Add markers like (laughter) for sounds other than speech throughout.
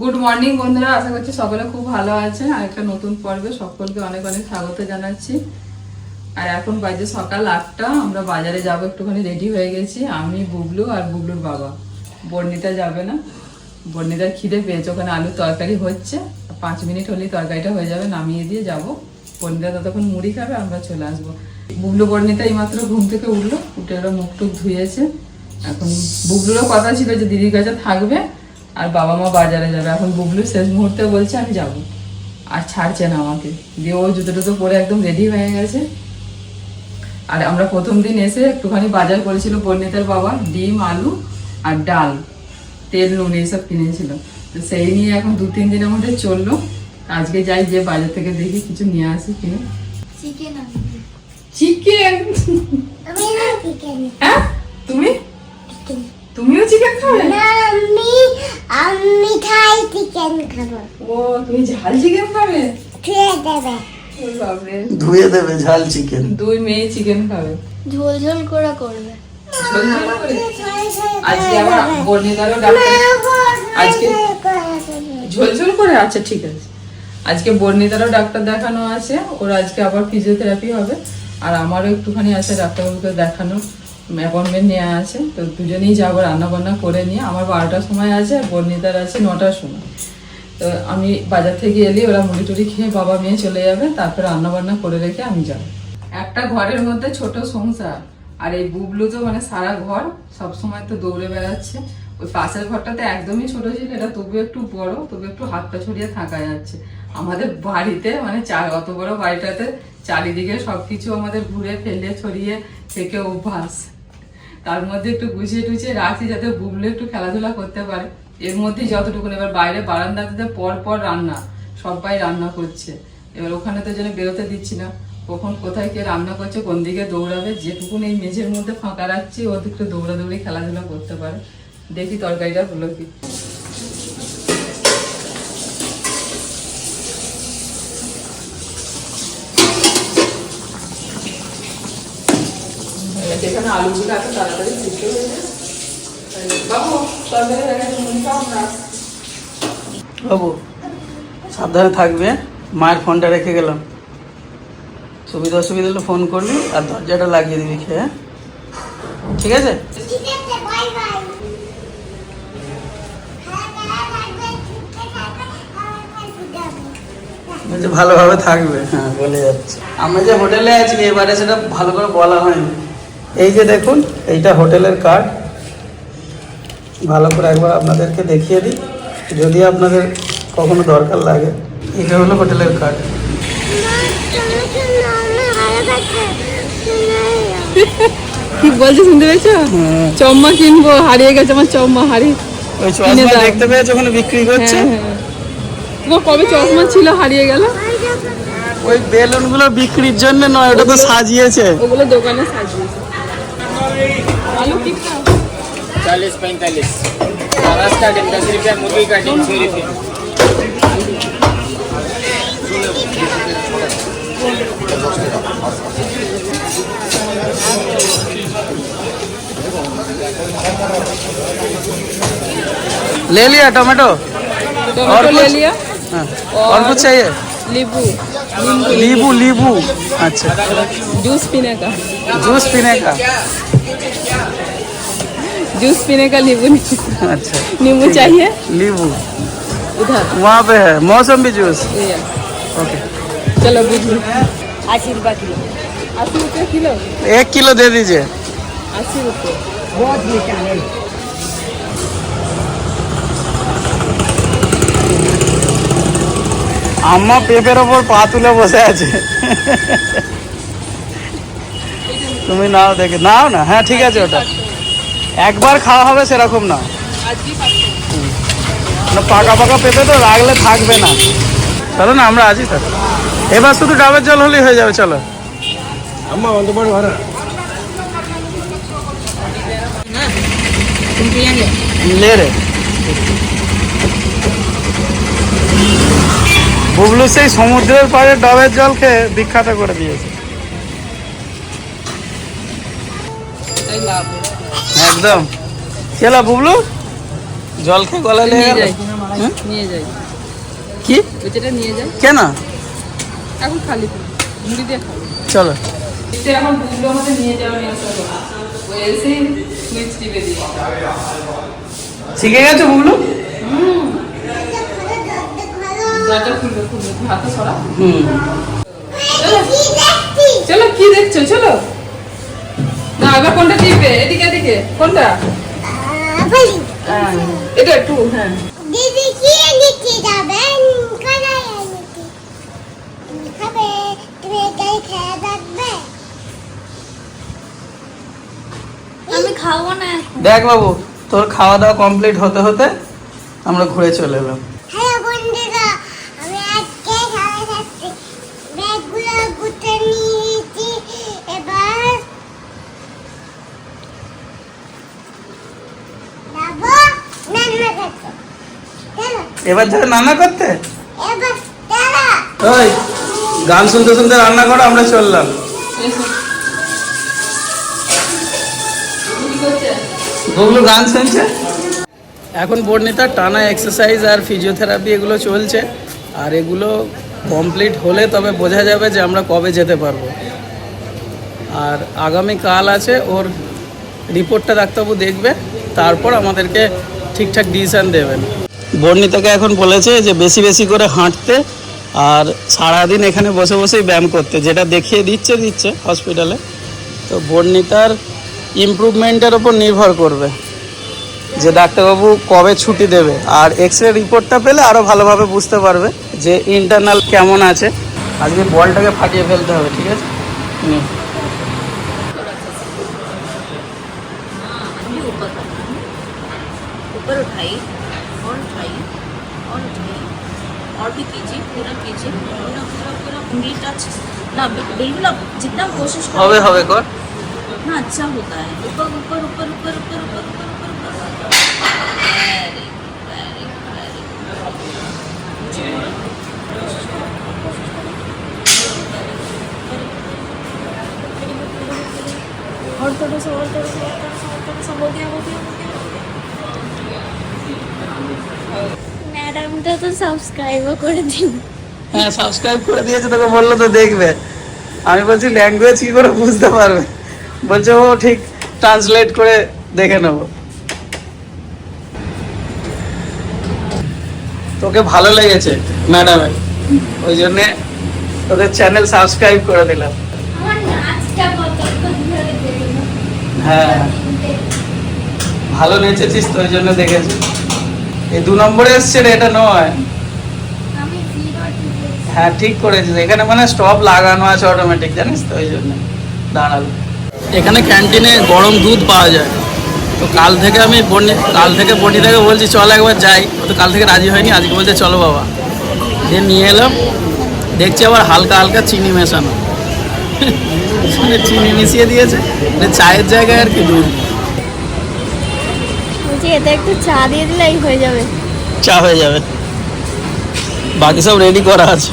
Good morning বন্ধুরা। আশা করছি সকলে খুব ভালো আছেন। আর একটা নতুন পর্বে সকলকে অনেক অনেক স্বাগত জানাচ্ছি। আর এখন বাজে সকাল আটটা। আমরা বাজারে যাব, একটুখানি রেডি হয়ে গেছি। আমি, বুবলু আর বুবলুর বাবা। বর্ণিতা যাবে না। বর্ণিতার খিদে পেয়েছে। ওখানে আলুর তরকারি হচ্ছে। পাঁচ মিনিট হলেই তরকারিটা হয়ে যাবে। নামিয়ে দিয়ে যাব। বর্ণিতা ততক্ষণ মুড়ি খাবে, আমরা চলে আসব। বুবলু, বর্ণিতা এইমাত্র ঘুম থেকে উঠল। উঠে ওরা মুখ টুক ধুয়েছে। এখন বুবলুরও কথা ছিল যে দিদির কাছে থাকবে। আর বাবা মা বাজারে যাবে। এখন বুবলু শেষ মুহূর্তে বলছে আমি যাব। আর ছাড়ছে না আমাকে। দিয়ে ও জুতো টুতো পরে একদম রেডি হয়ে গেছে। আর আমরা প্রথম দিন এসে একটুখানি বাজার করেছিল পর্ণিতার বাবা ডিম আলু আর ডাল। তেল নুন এইসব কিনেছিল। তো সেই নিয়ে এখন দু তিন দিনের মধ্যে চলল। আজকে যাই যে বাজার থেকে দেখি কিছু নিয়ে আসি কিনে। চিকেন চিকেন তুমি? তুমিও চিকেন খাবে? না আমি আমি খাই চিকেন খাব। ও তুমি ঝাল চিকেন খাবে? খেয়ে দেবে। ধুয়ে দেবে ঝাল চিকেন দুই মেয়ে চিকেন খাবে। ঝোল ঝোল করে করবে। আজকে আবার বর্ণিতারও ডাক্তার আজকে ঝোল ঝোল করে? আচ্ছা ঠিক আছে। আজকে বর্ণিতারও ডাক্তার দেখানো আছে। ওর আজকে আবার ফিজিওথেরাপি হবে। আর আমারও একটুখানি আছে ডাক্তারবাবুকে দেখানো অ্যাপয়েন্টমেন্ট নেওয়া আছে, তো দুজনেই যাব রান্না বান্না করে নিয়ে। আমার বারোটার সময় আছে আর বর্ণিতার আছে নটার সময়। তো আমি বাজার থেকে এলে, ওরা মুড়ি টুড়ি খেয়ে বাবা মেয়ে চলে যাবে, তারপর রান্না বান্না করে রেখে আমি যাব। একটা ঘরের মধ্যে ছোট সংসার, আর এই বুবলু তো মানে সারা ঘর সব সময় তো দৌড়ে বেড়াচ্ছে। ওই পাশের ঘরটাতে একদমই ছোট ছিল, এটা তবু একটু বড় তবু একটু হাতটা ছড়িয়ে থাকা যাচ্ছে। আমাদের বাড়িতে মানে চার অত বড় বাড়িটাতে চারিদিকে সবকিছু আমাদের ঘুরে ফেলে, ছড়িয়ে থেকে অভ্যাস। তার মধ্যে একটু গুছিয়ে টুছিয়ে রাখছি যাতে বুগলে একটু খেলাধুলা করতে পারে। এর মধ্যেই যতটুকু এবার বাইরে বারান্দাতে পর পর রান্না, সবাই রান্না করছে। এবার ওখানে তো যেন বেরোতে দিচ্ছি না। কখন কোথায় কে রান্না করছে, কোন দিকে দৌড়াবে যেটুকুন এই মেঝের মধ্যে ফাঁকা রাখছি, ও একটু দৌড়াদৌড়ি খেলাধুলা করতে পারে। দেখি তরকারিটা হলো কি। যেখানে আলুগুলো এত তাড়াতাড়ি সিদ্ধ হয়ে যায়। বাবু তরকারি বাবু সাবধানে থাকবে মায়ের ফোনটা রেখে গেলাম। সুবিধা অসুবিধা হলে ফোন করবি আর দরজাটা লাগিয়ে দিবি খেয়ে হ্যাঁ? ঠিক আছে? ভালোভাবে থাকবে হ্যাঁ বলে যাচ্ছে। আমরা যে হোটেলে আছি এবারে সেটা ভালো করে বলা হয়নি। এই যে দেখুন এইটা হোটেলের কার্ড ভালো করে একবার আপনাদেরকে দেখিয়ে দিই। যদি আপনাদের কখনো দরকার লাগে এটা হলো হোটেলের কার্ড কি বলছে শুনতে পেয়েছ? চম্মা কিনবো হারিয়ে গেছে আমার চম্মা হারিয়ে ওই চশমা দেখতে পেয়েছ ওখানে বিক্রি করছে হ্যাঁ হ্যাঁ। তোমার কবে চশমা ছিল হারিয়ে গেল? ওই বেলুনগুলো বিক্রির জন্য নয় ওটা তো সাজিয়েছে। ওগুলো দোকানে সাজিয়েছে। आलू कितना? चालीस पैंतालीस। महाराष्ट्र का दिन दस रुपया मुर्गी का दिन सौ रुपये। ले लिया टोमेटो? और ले लिया। और, और कुछ चाहिए? लीबू लीबू लीबू अच्छा। जूस पीने का। जूस पीने का? जूस पीने का नींबू नहीं- अच्छा नींबू चाहिए नींबू उधर वहाँ पे है मौसमी जूस ये ओके चलो बुझलो अस्सी रुपये किलो अस्सी रुपये किलो एक किलो दे दीजिए अस्सी रुपये আম্মা পেঁপের ওপর পা তুলে বসে আছে তুমি নাও দেখে নাও না হ্যাঁ ঠিক আছে ওটা একবার খাওয়া হবে সেরকম না। না, পাকা পাকা পেঁপে তো রাখলে থাকবে না। চলো না আমরা আছি তো। এবার শুধু ডাবের জল হলেই হয়ে যাবে চলো। লে রে। বুবলু সেই সমুদ্রের পাড়ে ডাবের জল খেয়ে বিখ্যাত করে দিয়েছে। একদম। চলা বুবলু? জল খেয়ে গলা? নিয়ে যাই নিয়ে যাই। কি? ওইটা নিয়ে যাই। কেন? এখন খালি। মুড়ি দিয়ে খাব। চলো। এখন বুঝলো আমাদের নিয়ে যাওয়া নিয়ে আসা কথা। সুইচ টিপে দিয়ে শিখে গেছো বুবলু? দরজা খুলবে খুলবে। হাতে সরা হুম। চলো কি দেখছ? চলো। এবার কোনটা টিপবে এদিকে এদিকে। কোনটা? হ্যাঁ। এটা একটু হ্যাঁ। দিদি কি খাবে? তুমি এটাই খেয়ে থাকবে আমি খাব না দেখ বাবু তোর খাওয়া দাওয়া কমপ্লিট হতে হতে আমরা ঘুরে চলে এলাম হ্যালো বন্ধুরা আমি আজকে সাড়ে সাতটি ব্যাগগুলো গুতে নিয়েছি এবার যাব রান্না করতে চলো এবার যাবে রান্না করতে? ওই, গান শুনতে শুনতে রান্না করো, আমরা চললাম। করছে গান শুনছে? এখন বর্ণিতার টানা এক্সারসাইজ আর ফিজিওথেরাপি এগুলো চলছে, আর এগুলো কমপ্লিট হলে তবে বোঝা যাবে যে আমরা কবে যেতে পারব। আর আগামী কাল আছে, ওর রিপোর্টটা ডাক্তারবাবু দেখবে, তারপর আমাদেরকে ঠিকঠাক ডিসিশন দেবেন। বর্ণিতাকে এখন বলেছে যে বেশি বেশি করে হাঁটতে আর সারাদিন এখানে বসে বসেই ব্যায়াম করতে, যেটা দেখিয়ে দিচ্ছে দিচ্ছে হসপিটালে তো বর্ণিতার ইমপ্রুভমেন্টের ওপর নির্ভর করবে যে ডাক্তারবাবু কবে ছুটি দেবে। আর এক্স রে রিপোর্টটা পেলে আরও ভালোভাবে বুঝতে পারবে যে ইন্টারনাল কেমন আছে। আজকে বলটাকে ফাটিয়ে ফেলতে হবে, ঠিক আছে। पूरा पूरा उंगली टच ना बिल- बिल्कुल आप जितना कोशिश হবে करें হবে কর उतना अच्छा होता है ऊपर ऊपर ऊपर ऊपर ऊपर ऊपर ऊपर ऊपर ऊपर वेरी वेरी वेरी और थोड़ा सा और थोड़ा सा और थोड़ा सा और थोड़ा सा हो गया हो गया हो गया ম্যাডামটা তো সাবস্ক্রাইবও করে দিন হ্যাঁ সাবস্ক্রাইব করে দিয়েছে তোকে বলল তো দেখবে। আমি বলছি ল্যাঙ্গুয়েজ কি করে বুঝতে পারবে? বলছে ও ঠিক ট্রান্সলেট করে দেখে নেব। তোকে ভালো লেগেছে ম্যাডামের ওই জন্যে তোদের চ্যানেল সাবস্ক্রাইব করে দিলাম। হ্যাঁ। ভালো নেচেছিস তো ওই জন্য দেখেছি। এই দু নম্বরে এসছে রে এটা নয়। হ্যাঁ ঠিক করেছিস। এখানে মানে স্টপ লাগানো আছে অটোমেটিক জানিস তো? ওই জন্য। দাঁড়াল। এখানে ক্যান্টিনে গরম দুধ পাওয়া যায়। তো কাল থেকে আমি বন্যি কাল থেকে বন্ডিতাকে বলছি চল একবার যাই। ও তো কাল থেকে রাজি হয়নি আজকে বলছে চলো বাবা। দিয়ে নিয়ে এলাম দেখছি আবার হালকা হালকা চিনি মেশানো। মানে চিনি মিশিয়ে দিয়েছে। মানে চায়ের জায়গায় আর কি দুধ। বলছি এতে একটু চা দিয়ে দিলেই হয়ে যাবে। চা হয়ে যাবে। বাকি সব রেডি করা আছে।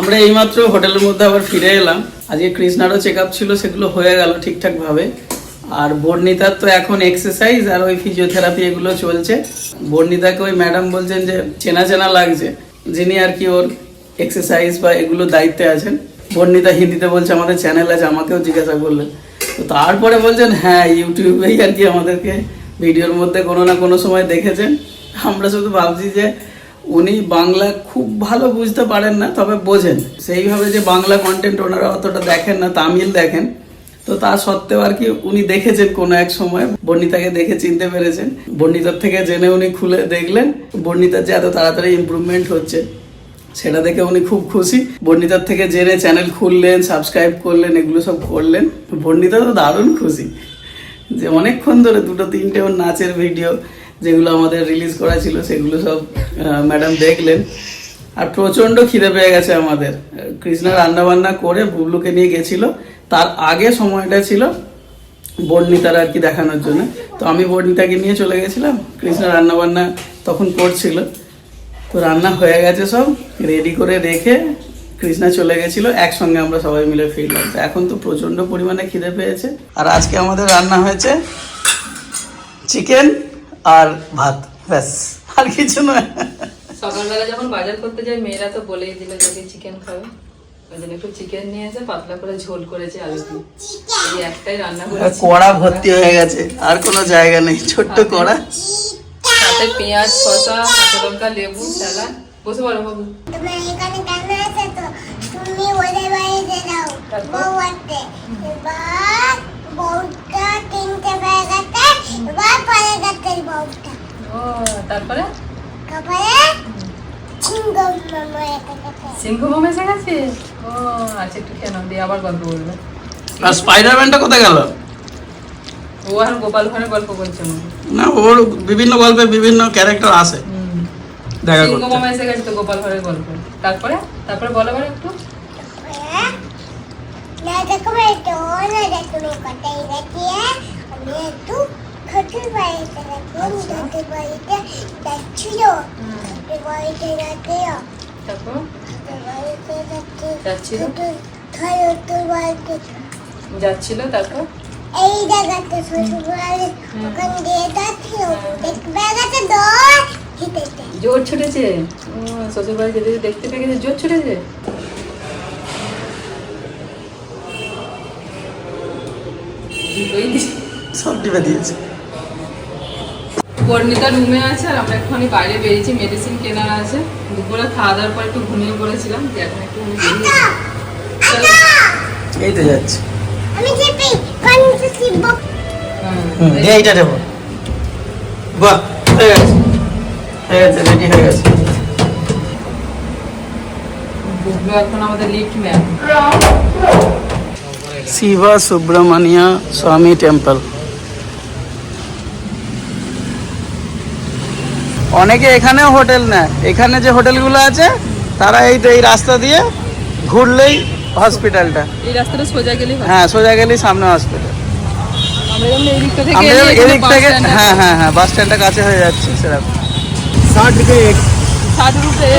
আমরা এইমাত্র হোটেলের মধ্যে আবার ফিরে এলাম। আজকে কৃষ্ণারও চেক আপ ছিল, সেগুলো হয়ে গেল ঠিকঠাকভাবে। আর বর্ণিতার তো এখন এক্সারসাইজ আর ওই ফিজিওথেরাপি এগুলো চলছে। বর্ণিতাকে ওই ম্যাডাম বলছেন যে, চেনা চেনা লাগছে, যিনি আর কি ওর এক্সারসাইজ বা এগুলো দায়িত্বে আছেন। বর্ণিতা হিন্দিতে বলছে, আমাদের চ্যানেল আছে, আমাকেও জিজ্ঞাসা করলেন। তো তারপরে বলছেন হ্যাঁ ইউটিউবেই আর কি আমাদেরকে ভিডিওর মধ্যে কোনো না কোনো সময় দেখেছেন। আমরা শুধু ভাবছি যে উনি বাংলা খুব ভালো বুঝতে পারেন না, তবে বোঝেন। সেইভাবে যে বাংলা কন্টেন্ট ওনারা অতটা দেখেন না, তামিল দেখেন, তো তা সত্ত্বেও আর কি উনি দেখেছেন কোনো এক সময়। বর্ণিতাকে দেখে চিনতে পেরেছেন। বর্ণিতার থেকে জেনে উনি খুলে দেখলেন, বর্ণিতার যে এত তাড়াতাড়ি ইমপ্রুভমেন্ট হচ্ছে, সেটা দেখে উনি খুব খুশি। বর্ণিতার থেকে জেনে চ্যানেল খুললেন সাবস্ক্রাইব করলেন, এগুলো সব করলেন। বর্ণিতা তো দারুণ খুশি। যে অনেকক্ষণ ধরে দুটো তিনটে ওর নাচের ভিডিও যেগুলো আমাদের রিলিজ করা ছিল, সেগুলো সব ম্যাডাম দেখলেন। আর প্রচণ্ড খিদে পেয়ে গেছে আমাদের। কৃষ্ণা রান্না বান্না করে বুবলুকে নিয়ে গেছিল। তার আগে সময়টা ছিল বর্ণিতার আর কি দেখানোর জন্য। তো আমি বর্ণিতাকে নিয়ে চলে গেছিলাম। কৃষ্ণা রান্না বান্না তখন করছিল। তো রান্না হয়ে গেছে সব। রেডি করে রেখে কৃষ্ণা চলে গেছিল। একসঙ্গে আমরা সবাই মিলে ফিরলাম। তো এখন তো প্রচণ্ড পরিমাণে খিদে পেয়েছে। আর আজকে আমাদের রান্না হয়েছে চিকেন আর ভাত ব্যাস আর কিছু নয়। সকালবেলা যখন বাজার করতে যাই মেয়েরা তো বলেই দিল যদি চিকেন খাবে। ওই জন্য একটু চিকেন নিয়ে এসে পাতলা করে ঝোল করেছে আলু দিয়ে। একটাই রান্না করেছি। কড়া ভর্তি হয়ে গেছে আর কোনো জায়গা নেই ছোট্ট কড়া। সাথে পেঁয়াজ শসা কাঁচা লঙ্কা লেবু স্যালাড বসে পড়ো বাবু। তোমার এখানে কেন আছে তো? তুমি ও তারপরে? সিংহ মামা এসে গেছে। ও আচ্ছা একটু খেয়ে নাও দিয়ে আবার গল্প বলবে। আর স্পাইডারম্যানটা কোথায় গেল? ও আর গোপাল ভাঁড়ের গল্প করছে না ওর বিভিন্ন গল্পে বিভিন্ন ক্যারেক্টার আসে হুম। দেখা সিংহ মামা এসে গেছে তো গোপাল ভাঁড়ের গল্প। তারপরে? তারপরে বলো আবার একটু। না দেখো একটু না দেখো কোথায় গেছে। আমি একটু ছোটোর বাড়িতে গেছি ছোটোর বাড়িতে যাচ্ছিল বাড়িতে যাচ্ছিল তারপর? বাড়িতে যাচ্ছি যাচ্ছিল ছোটোর এই জায়গাতে শ্বশুর বাড়ি ওখান দিয়ে যাচ্ছিল দেখবে দৌড় জোর ছুটেছে? শ্বশুর বাড়ি যেতে দেখতে পেয়ে গেছে, জোর ছুটেছে? সব টিপে দিয়েছে। বর্ণিতা রুমে আছে আর আমরা একটুখানি বাইরে বেরিয়েছি মেডিসিন কেনার আছে। দুপুরে খাওয়া দাওয়ার পর একটু ঘুমিয়ে পড়েছিলাম যে এখন একটু বেরিয়েছি চলো। এই তো যাচ্ছে। এইটা দেবো। বাহ হয়ে গেছে। হয়ে গেছে রেডি হয়ে গেছে। এখন আমাদের লিফট ম্যান শিবা সুব্রমণিয়া স্বামী টেম্পল অনেকে এখানেও হোটেল নেয় এখানে যে হোটেলগুলো আছে তারা এই তো এই রাস্তা দিয়ে ঘুরলেই হসপিটালটা এই রাস্তাটা সোজা গেলেই হয় হ্যাঁ সোজা গেলেই সামনে হসপিটাল আমরা যেমন এই দিকটা থেকে আমরা এলি, এখানে এদিক bus থেকে stand আছে। হ্যাঁ হ্যাঁ হ্যাঁ বাস স্ট্যান্ডটা কাছে হয়ে যাচ্ছে সেরকম साठ रुपये एक साठ रुपए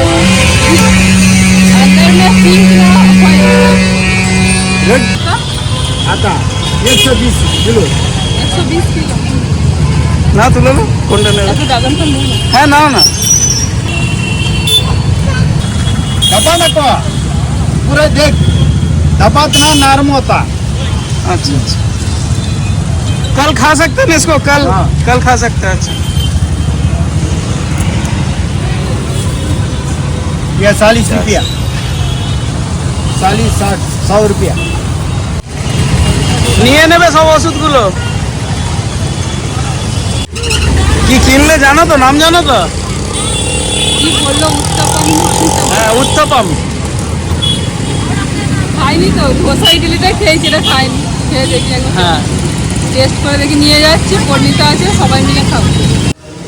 अंदर में सिंह रेड आता एक सौ बीस किलो एक सौ बीस किलो না তুলে না কোনটা নেবে ऐसे डजन तो नहीं है হ্যাঁ নাও না डब्बा नको पूरे देख डब्बा इतना नरम होता अच्छा अच्छा कल खा सकते हैं ना इसको कल हाँ। कल खा सकते हैं अच्छा ये चालीस रुपया चालीस साठ सौ रुपया নিয়ে নেবে সব ওষুধগুলো কি কিনলে জানো তো? নাম জানো তো? কি বলল উত্তাপম? হ্যাঁ উত্তপম। খাইনি তো ধোসা ইডলিটা খেয়েছি এটা খাইনি। খেয়ে দেখি হ্যাঁ। টেস্ট করে দেখি নিয়ে যাচ্ছি আছে সবাই মিলে খাব।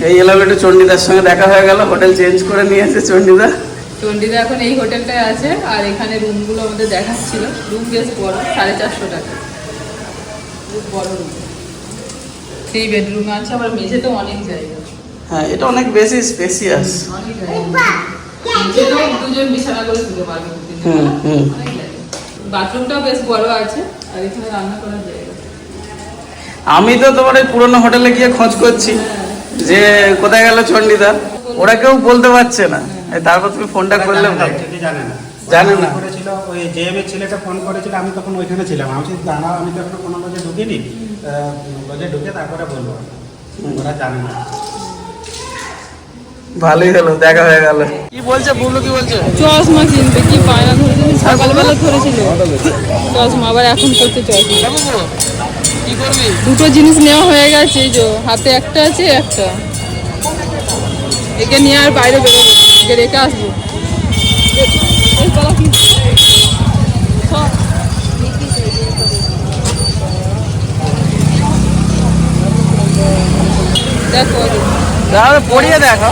এই এলাম একটু চণ্ডীদার সঙ্গে দেখা হয়ে গেল হোটেল চেঞ্জ করে নিয়ে এসে চণ্ডীদা চন্ডিদা এখন এই হোটেলটায় আছে আর এখানে রুমগুলো আমাদের দেখাচ্ছিল। রুম বেশ বড় সাড়ে চারশো টাকা। খুব বড় রুম থ্রি বেডরুম আছে আবার মেঝেতে অনেক জায়গা। হ্যাঁ এটা অনেক বেশি স্পেসিয়াস অনেক জায়গা। মেঝেতেও দুজন বিছানা করে শুতে পারবে হুম, হুম। বাথরুমটাও বেশ বড় আছে আর এখানে রান্না করার জায়গা। আমি তো তোমার এই পুরোনো হোটেলে গিয়ে খোঁজ করছি যে কোথায় গেল চন্ডিদা ওরা কেউ বলতে পারছে না। তারপর তুমি ফোনটা করলে জানে না। জানে না। করেছিল ওই জেএমের ছেলেটা ফোন করেছিল আমি তখন ওইখানে ছিলাম। আমি দাঁড়াও আমি তো এখনও কোনো লজে ঢুকিনি। লজে ঢুকে তারপরে বলব। ওরা জানে না। ভালোই হলো দেখা হয়ে গেল। কি বলছে বুবলু কি বলছে? চশমা কিনতে কি পায়না ধরেছিল সকালবেলা ধরেছিল। চশমা আবার এখন করতে চশমা। কি করবি? দুটো জিনিস নেওয়া হয়ে গেছে এই যে হাতে একটা আছে একটা। একে নিয়ে আর বাইরে বেরোবো একে রেখে আসব এ- এই বলা কি? সব। দেখো তাহলে পড়িয়ে দেখো।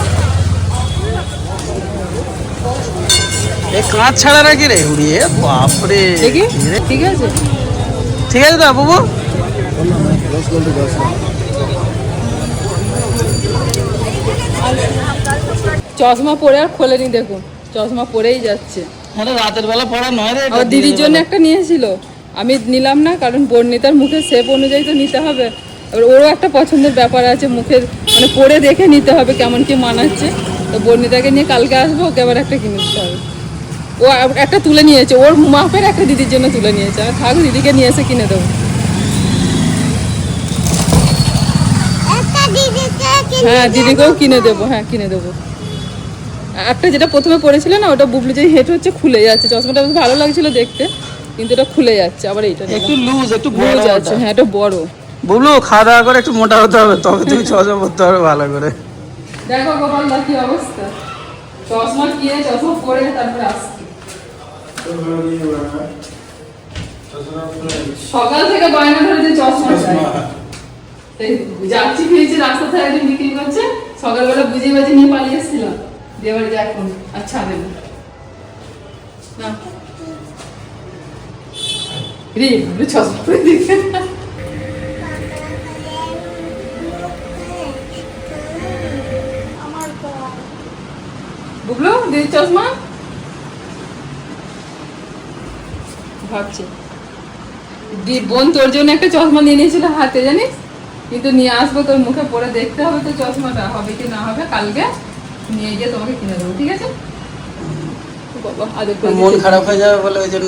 এই কাঁচ ছাড়া নাকি রে? উড়িয়ে বাপরে। দেখি। ঠিক আছে। ঠিক আছে তো বাবু? চশমা পরে আর খোলেনি দেখুন চশমা পরেই যাচ্ছে। রাতের বেলা পড়া নয় রে দিদির জন্য একটা নিয়েছিল। আমি নিলাম না কারণ বর্ণিতার মুখে শেপ অনুযায়ী তো নিতে হবে। এবার ওরও একটা পছন্দের ব্যাপার আছে মুখের মানে পরে দেখে নিতে হবে কেমন কি মানাচ্ছে। তো বর্ণিতাকে নিয়ে কালকে আসব ওকে আবার একটা কিনে দিতে হবে। ও একটা তুলে নিয়েছে ওর মাপের একটা দিদির জন্য তুলে নিয়েছে। আর থাক দিদিকে নিয়ে এসে কিনে দেবো। হ্যাঁ দিদিকেও কিনে দেবো হ্যাঁ কিনে দেবো। একটা যেটা প্রথমে পড়েছিল না ওটা বুবলি যে হেঁট হচ্ছে খুলে যাচ্ছে। চশমাটা বেশ ভালো লাগছিল দেখতে কিন্তু এটা খুলে যাচ্ছে আবার এইটা। একটু লুজ একটু বুঝ বড় আছে হ্যাঁ এটা বড়। বলল খাওয়া দাওয়া করে একটু মোটা হতে হবে তবে তুমি (laughs) চশমা পড়তে হবে ভালো করে। দেখো গোপাল দা কি অবস্থা। চশমা কিনে চশমা পরে তারপরে আসছি। সকাল থেকে বায়না ধরে যে চশমা চাই। যাচ্ছি ফিরেছি রাস্তা থেকে একজন বিক্রি করছে। সকালবেলা বুঝে বাজে নিয়ে পালিয়ে এসেছিলাম। দিয়ে যা এখন আচ্ছা দেবো না। রে চশমা পরে দেখে। দিদি চশমা। ভাবছি। দি বোন তোর জন্য একটা চশমা নিয়ে নিয়েছিল হাতে জানিস? কিন্তু নিয়ে আসব তোর মুখে পরে দেখতে হবে তো চশমাটা হবে কি না হবে কালকে নিয়ে গিয়ে তোমাকে কিনে দেবো ঠিক আছে? মন খারাপ হয়ে যাবে বলে ওই জন্য।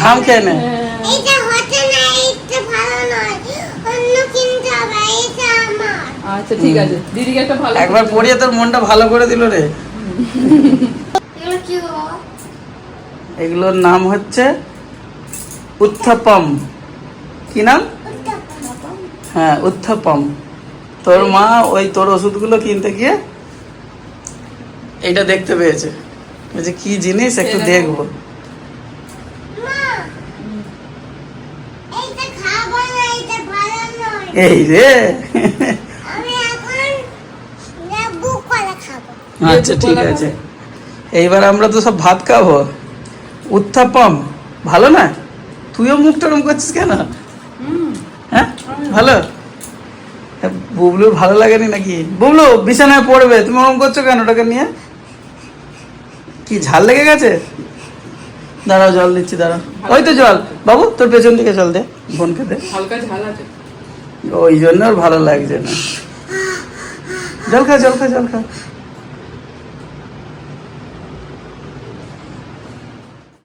হাম খেয়ে নে এইটা হচ্ছে না এইটা ভালো নয় অন্য কিনতে হবে এইটা আমার আচ্ছা ঠিক আছে। দিদিকে একটা ভালো একবার পড়িয়ে তোর মনটা ভালো করে দিল রে। এগুলো কি গো এগুলোর নাম হচ্ছে উত্থাপম। কি নাম? হ্যাঁ উত্থাপম। তোর মা ওই তোর ওষুধগুলো কিনতে গিয়ে এইটা দেখতে পেয়েছে। বলছে কি জিনিস? একটু দেখব। মা এইটা খাব না এইটা ভালো নয় এই রে আমি এখন লেবু কলা খাব আচ্ছা ঠিক আছে। এইবার আমরা তো সব ভাত খাব। উত্থাপম ভালো না? তুইও মুখ টরম করছিস কেন? হ্যাঁ? ভালো। হ্যাঁ, বুবলুর ভালো লাগেনি নাকি? বুবলু বিছানায় পড়বে। তুমি ওরম করছ কেন ওটাকে নিয়ে? কি ঝাল লেগে গেছে? দাঁড়াও জল দিচ্ছি দাঁড়াও। ওই তো জল। বাবু তোর পেছন দিকে জল দে বোনকে দে। হালকা ঝাল আছে। ওই জন্য ওর ভালো লাগছে না। জল খা জল খা জল খা।